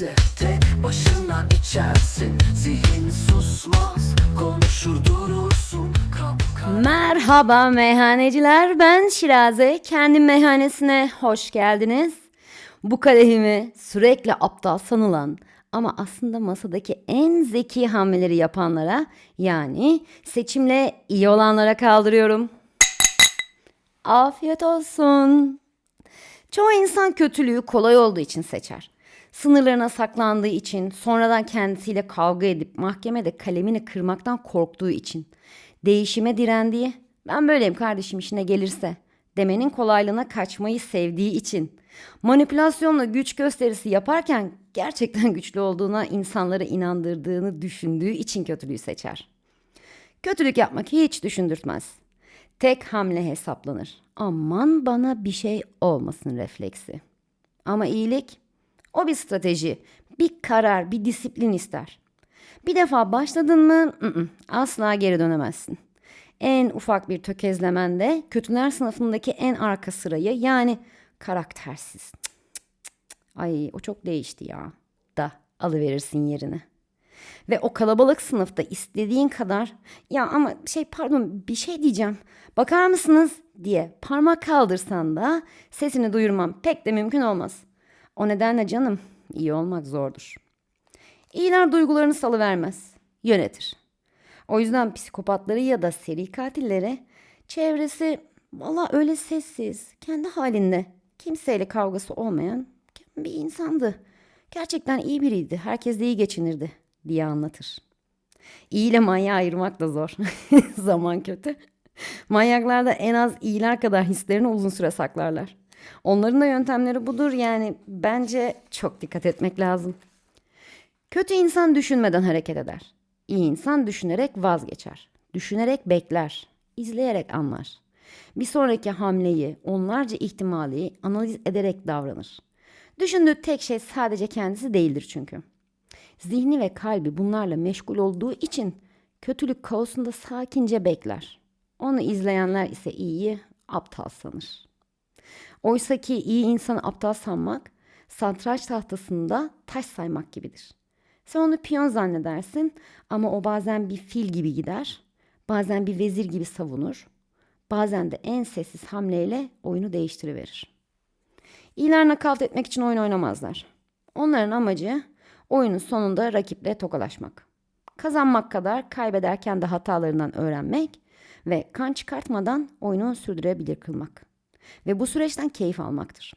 de tek başına içersin Zihin susmaz konuşur durursun Merhaba meyhaneciler ben Şiraze. Kendi meyhanesine hoş geldiniz. Bu kadehimi sürekli aptal sanılan ama aslında masadaki en zeki hamleleri yapanlara yani seçimle iyi olanlara kaldırıyorum. Afiyet olsun. Çoğu insan kötülüğü kolay olduğu için seçer. Sınırlarına saklandığı için, sonradan kendisiyle kavga edip mahkemede kalemini kırmaktan korktuğu için, değişime direndiği, ben böyleyim kardeşim işine gelirse demenin kolaylığına kaçmayı sevdiği için, manipülasyonla güç gösterisi yaparken gerçekten güçlü olduğuna insanları inandırdığını düşündüğü için kötülüğü seçer. Kötülük yapmak hiç düşündürtmez. Tek hamle hesaplanır. Aman bana bir şey olmasın refleksi. Ama iyilik o bir strateji, bir karar, bir disiplin ister. Bir defa başladın mı asla geri dönemezsin. En ufak bir tökezlemende kötüler sınıfındaki en arka sırayı yani karaktersiz. Ay o çok değişti ya. Da alıverirsin yerini. Ve o kalabalık sınıfta istediğin kadar ya ama şey pardon bir şey diyeceğim. Bakar mısınız diye parmak kaldırsan da sesini duyurmam pek de mümkün olmaz. O nedenle canım iyi olmak zordur. İyiler duygularını salıvermez, yönetir. O yüzden psikopatları ya da seri katillere çevresi valla öyle sessiz, kendi halinde, kimseyle kavgası olmayan bir insandı. Gerçekten iyi biriydi, herkes de iyi geçinirdi diye anlatır. İyi ile manyağı ayırmak da zor. Zaman kötü. Manyaklar da en az iyiler kadar hislerini uzun süre saklarlar. Onların da yöntemleri budur yani bence çok dikkat etmek lazım. Kötü insan düşünmeden hareket eder. İyi insan düşünerek vazgeçer. Düşünerek bekler. izleyerek anlar. Bir sonraki hamleyi, onlarca ihtimali analiz ederek davranır. Düşündüğü tek şey sadece kendisi değildir çünkü. Zihni ve kalbi bunlarla meşgul olduğu için kötülük kaosunda sakince bekler. Onu izleyenler ise iyiyi aptal sanır. Oysa ki iyi insanı aptal sanmak, satranç tahtasında taş saymak gibidir. Sen onu piyon zannedersin ama o bazen bir fil gibi gider, bazen bir vezir gibi savunur, bazen de en sessiz hamleyle oyunu değiştiriverir. İyiler nakavt etmek için oyun oynamazlar. Onların amacı oyunun sonunda rakiple tokalaşmak. Kazanmak kadar kaybederken de hatalarından öğrenmek ve kan çıkartmadan oyunu sürdürebilir kılmak. Ve bu süreçten keyif almaktır.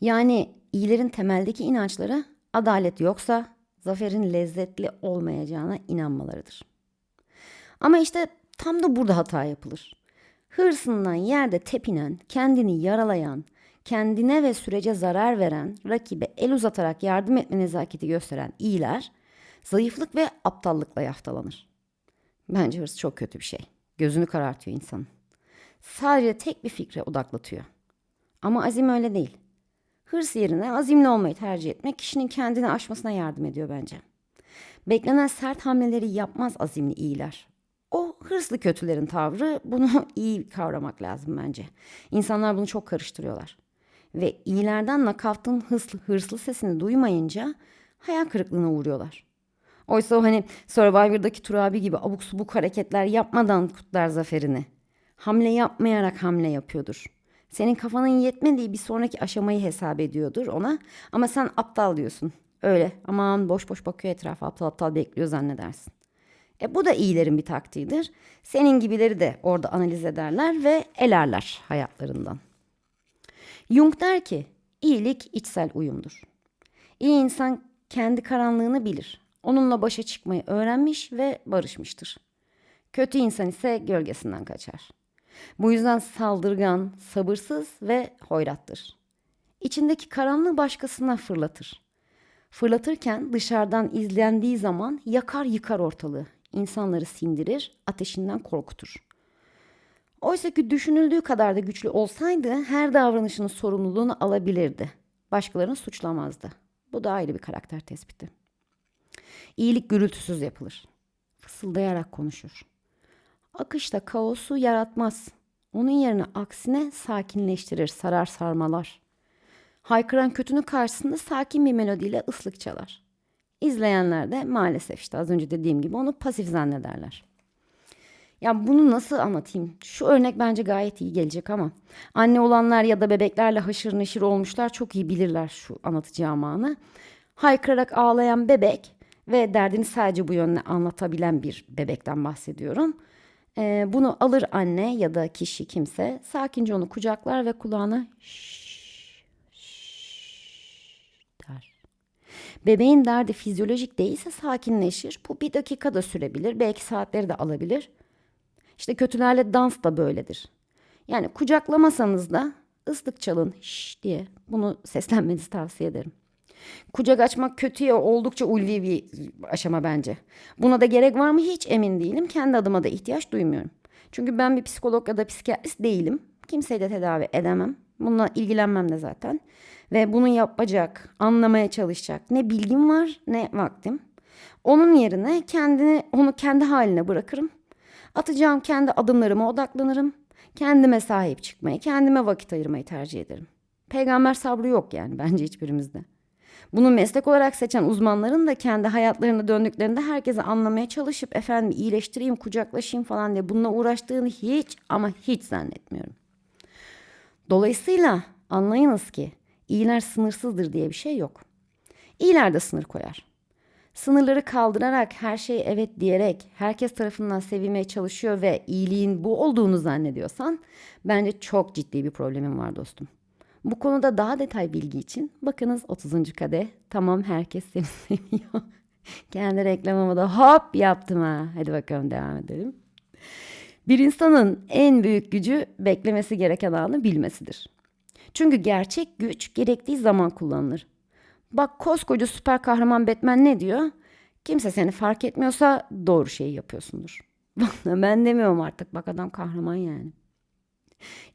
Yani iyilerin temeldeki inançları adalet yoksa zaferin lezzetli olmayacağına inanmalarıdır. Ama işte tam da burada hata yapılır. Hırsından yerde tepinen, kendini yaralayan, kendine ve sürece zarar veren, rakibe el uzatarak yardım etme nezaketi gösteren iyiler, zayıflık ve aptallıkla yaftalanır. Bence hırs çok kötü bir şey. Gözünü karartıyor insanın. Sadece tek bir fikre odaklatıyor. Ama azim öyle değil. Hırs yerine azimli olmayı tercih etmek kişinin kendini aşmasına yardım ediyor bence. Beklenen sert hamleleri yapmaz azimli iyiler. O hırslı kötülerin tavrı bunu iyi kavramak lazım bence. İnsanlar bunu çok karıştırıyorlar. Ve iyilerden nakavtın hırslı, hırslı sesini duymayınca hayal kırıklığına uğruyorlar. Oysa o hani Survivor'daki Turabi gibi abuk subuk hareketler yapmadan kutlar zaferini. Hamle yapmayarak hamle yapıyordur. Senin kafanın yetmediği bir sonraki aşamayı hesap ediyordur ona ama sen aptal diyorsun. Öyle aman boş boş bakıyor etrafa aptal aptal bekliyor zannedersin. E bu da iyilerin bir taktiğidir. Senin gibileri de orada analiz ederler ve elerler hayatlarından. Jung der ki iyilik içsel uyumdur. İyi insan kendi karanlığını bilir. Onunla başa çıkmayı öğrenmiş ve barışmıştır. Kötü insan ise gölgesinden kaçar. Bu yüzden saldırgan, sabırsız ve hoyrattır. İçindeki karanlığı başkasına fırlatır. Fırlatırken dışarıdan izlendiği zaman yakar yıkar ortalığı. İnsanları sindirir, ateşinden korkutur. Oysa ki düşünüldüğü kadar da güçlü olsaydı her davranışının sorumluluğunu alabilirdi. Başkalarını suçlamazdı. Bu da ayrı bir karakter tespiti. İyilik gürültüsüz yapılır. Fısıldayarak konuşur. Akışta kaosu yaratmaz. Onun yerine aksine sakinleştirir, sarar sarmalar. Haykıran kötünün karşısında sakin bir melodiyle ıslık çalar. İzleyenler de maalesef işte az önce dediğim gibi onu pasif zannederler. Ya bunu nasıl anlatayım? Şu örnek bence gayet iyi gelecek ama anne olanlar ya da bebeklerle haşır neşir olmuşlar çok iyi bilirler şu anlatacağım anı. Haykırarak ağlayan bebek ve derdini sadece bu yönle anlatabilen bir bebekten bahsediyorum. Ee, bunu alır anne ya da kişi kimse sakince onu kucaklar ve kulağına der. Bebeğin derdi fizyolojik değilse sakinleşir. Bu bir dakika da sürebilir. Belki saatleri de alabilir. İşte kötülerle dans da böyledir. Yani kucaklamasanız da ıslık çalın şş diye bunu seslenmenizi tavsiye ederim. Kucak açmak kötüye oldukça ulvi bir aşama bence. Buna da gerek var mı hiç emin değilim. Kendi adıma da ihtiyaç duymuyorum. Çünkü ben bir psikolog ya da psikiyatrist değilim. Kimseyi de tedavi edemem. Bununla ilgilenmem de zaten. Ve bunu yapacak, anlamaya çalışacak ne bilgim var ne vaktim. Onun yerine kendini onu kendi haline bırakırım. Atacağım kendi adımlarıma odaklanırım. Kendime sahip çıkmayı, kendime vakit ayırmayı tercih ederim. Peygamber sabrı yok yani bence hiçbirimizde. Bunu meslek olarak seçen uzmanların da kendi hayatlarına döndüklerinde herkese anlamaya çalışıp efendim iyileştireyim, kucaklaşayım falan diye bununla uğraştığını hiç ama hiç zannetmiyorum. Dolayısıyla anlayınız ki iyiler sınırsızdır diye bir şey yok. İyiler de sınır koyar. Sınırları kaldırarak her şey evet diyerek herkes tarafından sevilmeye çalışıyor ve iyiliğin bu olduğunu zannediyorsan bence çok ciddi bir problemin var dostum. Bu konuda daha detay bilgi için bakınız 30. kadeh. Tamam herkes seni seviyor. Kendi reklamımı da hop yaptım ha. Hadi bakalım devam edelim. Bir insanın en büyük gücü beklemesi gereken anı bilmesidir. Çünkü gerçek güç gerektiği zaman kullanılır. Bak koskoca süper kahraman Batman ne diyor? Kimse seni fark etmiyorsa doğru şeyi yapıyorsundur. ben demiyorum artık bak adam kahraman yani.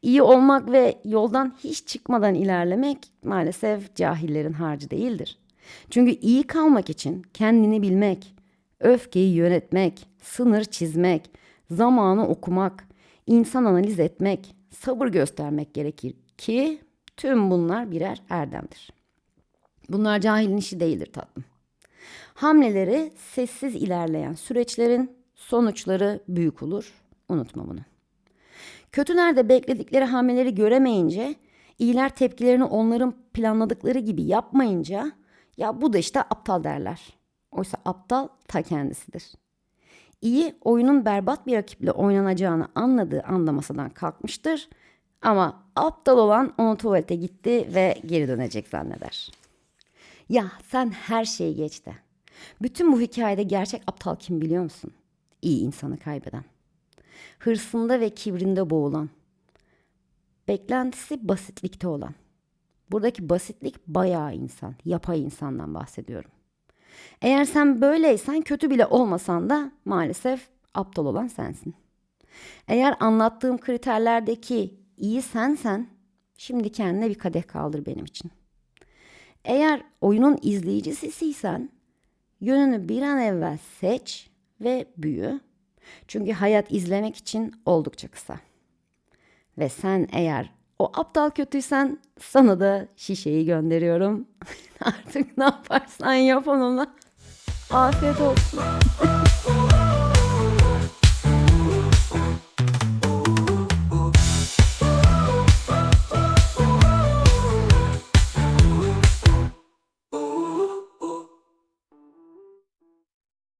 İyi olmak ve yoldan hiç çıkmadan ilerlemek maalesef cahillerin harcı değildir. Çünkü iyi kalmak için kendini bilmek, öfkeyi yönetmek, sınır çizmek, zamanı okumak, insan analiz etmek, sabır göstermek gerekir ki tüm bunlar birer erdemdir. Bunlar cahilin işi değildir tatlım. Hamleleri sessiz ilerleyen süreçlerin sonuçları büyük olur. Unutma bunu. Kötüler de bekledikleri hamleleri göremeyince, iyiler tepkilerini onların planladıkları gibi yapmayınca ya bu da işte aptal derler. Oysa aptal ta kendisidir. İyi oyunun berbat bir rakiple oynanacağını anladığı anda masadan kalkmıştır. Ama aptal olan onu tuvalete gitti ve geri dönecek zanneder. Ya sen her şeyi geç de. Bütün bu hikayede gerçek aptal kim biliyor musun? İyi insanı kaybeden. Hırsında ve kibrinde boğulan. Beklentisi basitlikte olan. Buradaki basitlik bayağı insan, yapay insandan bahsediyorum. Eğer sen böyleysen kötü bile olmasan da maalesef aptal olan sensin. Eğer anlattığım kriterlerdeki iyi sensen şimdi kendine bir kadeh kaldır benim için. Eğer oyunun izleyicisiysen yönünü bir an evvel seç ve büyü. Çünkü hayat izlemek için oldukça kısa. Ve sen eğer o aptal kötüysen sana da şişeyi gönderiyorum. Artık ne yaparsan yap onunla. Afiyet olsun.